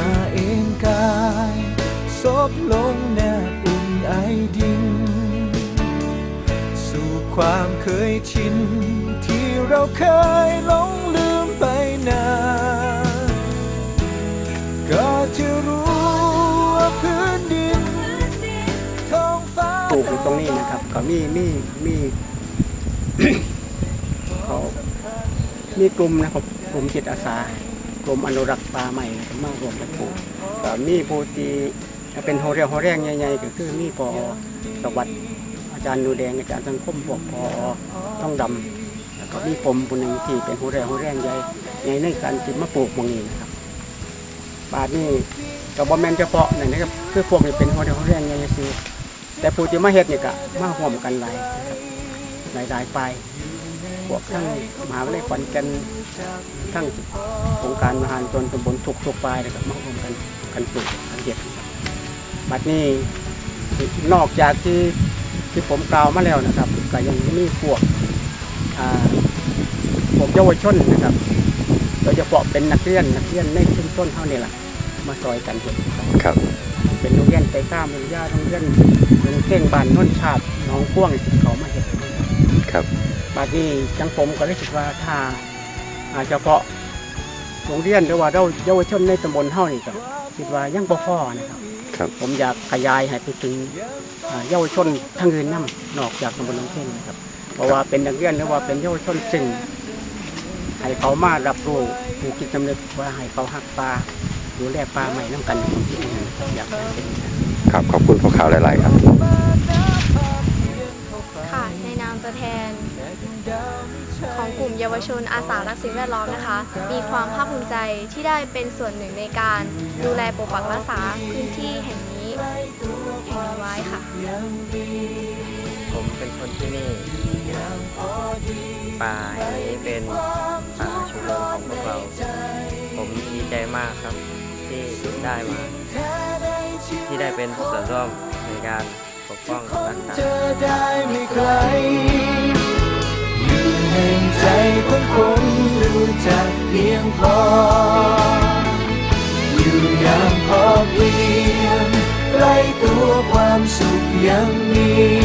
า บลงแนบอุ่นไอดิน สู่ความเคยชิน ที่เราเคยหลงลืมไปนานก็จะรู้ว่าพื้นดินท้องฟ้าปลูกอยู่ตรงนี้นะครับ ก็มีมีมีเขามีกลุ่มนะครับกลุ่มจิตอาสากลุ่มอนุรักษ์ป่าใหม่มารวมกันปลูกก็มีผู้ที่ เป็นโฮเรียโฮแรงใหญ่ๆก็คือมีปอสวัสดิ์อาจารย์นูแดงอาจารย์สังคมพวกพอต้องดำแล้วก็มีผมคนหนึ่งที่เป็นโฮเรียโฮแรงใหญ่ในในการที่มาปลูกมงนี้นะครับบาดนี้กับบอมแมนเฉพาะนั่นนะครับคือพวกนี้เป็นโฮเรียโฮแรงใหญ่ซื้อแต่ผู้ที่มาเฮ็ดเนี่ยก็มาร่วมกันหลายนะครับหลายหลายฝ่ายพวกทั้งมหาวิทยาลัยขอนแก่นทั้งองค์การมหาชนตำบลทุกทุกฝ่ายนะครับมาร่วมกันกันปลูกกันเฮ็ดนะครับ บัดนี้นอกจากที่ที่ผมกล่าวมาแล้วนะครับก็ยังมีพวกอ่าพวกเยาวชนนะครับโดยเฉพาะเป็นนักเรียนนักเรียนในชุมชนเท่านี้แหละมาซอยกันเฮ็ดนะครับครับ เป็นโรงเรียนใจกล้ามโรงเรียนโรงเรียนโรงเพ่งบ้านโน้นชาติหน้องพ่วงที่เขามาเห็นครับบาดนี้จังผมก็ได้คิดว่าถ้าอาเฉพาะโรงเรียนหรือว่าเราเยาวชนในตำบลเฮานี่ก็คิดว่ายังบ่พอนะครับ ครับ ผมอยากขยายให้ไปถึงอ่าเยาวชนทั้งอื่นนํนอกจากตำบลหน้องเพ่งนะครับ เพราะว่าเป็นนักเรียนหรือว่าเป็นเยาวชนซึ่งให้เขามารับรู้ผูกจิตสำนึกว่าให้เขาหักปลาดูแลปลาใหม่น้ำกันผมคิดอย่างนั้นนะครับอยากให้เป็นอย่างนั้นครับขอบคุณพวกข่าวหลาย ๆ ครับ ลุ่มเยาวชนอาสารักสิ่งแวดล้อมนะคะ มีความภาคภูมิใจที่ได้เป็นส่วนหนึ่งในการดูแลปกปักรักษาพื้นที่แห่งนี้แห่งนี้ไว้ค่ะ ผมเป็นคนที่นี่ป่าแห่งนี้เป็นป่าชุมชนของพวกเรา ผมดีใจมากครับที่ได้มา ที่ได้เป็นส่วนร่วมในการปกป้องรักษา จักเพียงพอ อยู่อย่างพอเพียงใกล้ตัวความสุขยังมี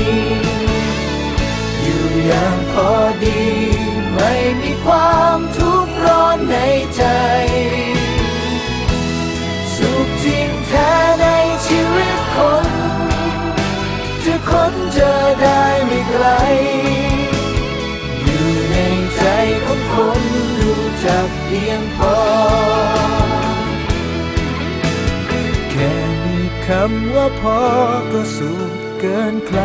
เพียงพอ แค่มีคำว่าพอก็สุขเกินใคร